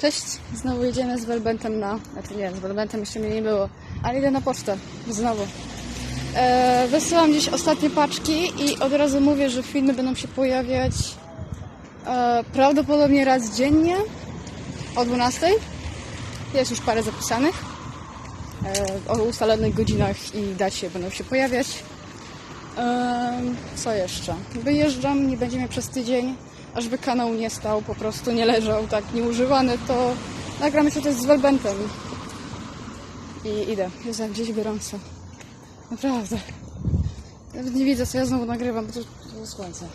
Cześć, znowu jedziemy z Welbentem na... Znaczy nie, z Welbentem jeszcze mnie nie było, ale idę na pocztę, znowu. E, wysyłam dziś ostatnie paczki i od razu mówię, że filmy będą się pojawiać e, prawdopodobnie raz dziennie o 12. Jest już parę zapisanych. E, o ustalonych godzinach i dacie będą się pojawiać. Em, co jeszcze? Wyjeżdżam, nie będzie mnie przez tydzień, ażby kanał nie stał, po prostu nie leżał tak nieużywany, to nagramy się też z Welbentem. I idę. Jest jak gdzieś gorąco. Naprawdę. Nawet nie widzę, co ja znowu nagrywam, bo to, to słońce.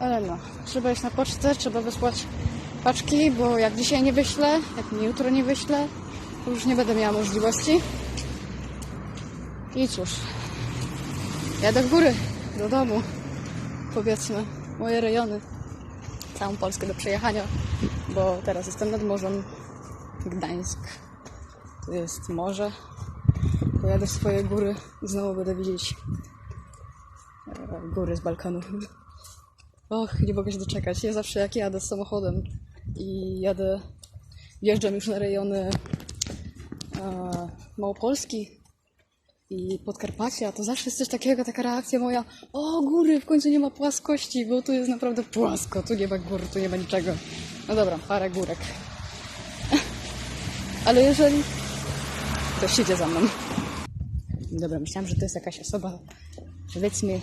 Ale no, trzeba iść na pocztę, trzeba wysłać paczki, bo jak dzisiaj nie wyślę, jak mi jutro nie wyślę, to już nie będę miała możliwości. I cóż, jadę w góry, do domu, powiedzmy, moje rejony, całą Polskę do przejechania, bo teraz jestem nad morzem, Gdańsk, jest morze, pojadę w swoje góry i znowu będę widzieć e, góry z balkonu. Och, nie mogę się doczekać. Ja zawsze jak jadę z samochodem i jadę, wjeżdżam już na rejony e, Małopolski i Podkarpacia, to zawsze jest coś takiego, taka reakcja moja, o góry, w końcu nie ma płaskości, bo tu jest naprawdę płasko, tu nie ma gór, tu nie ma niczego. No dobra, parę górek. Ale jeżeli... Ktoś idzie za mną. Dobra, myślałam, że to jest jakaś osoba, powiedzmy, yy,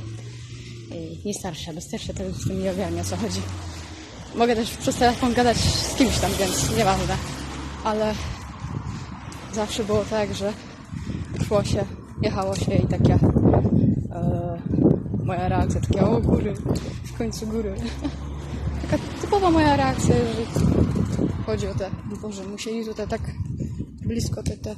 nie starsza, bo starsza to już nie ogarnia o co chodzi. Mogę też przez telefon gadać z kimś tam, więc nieważne. Ale zawsze było tak, że szło się, jechało się i takie e, moja reakcja, takie o góry, w końcu góry. Taka typowa moja reakcja, jeżeli chodzi o te, Boże, musieli tutaj tak blisko te, te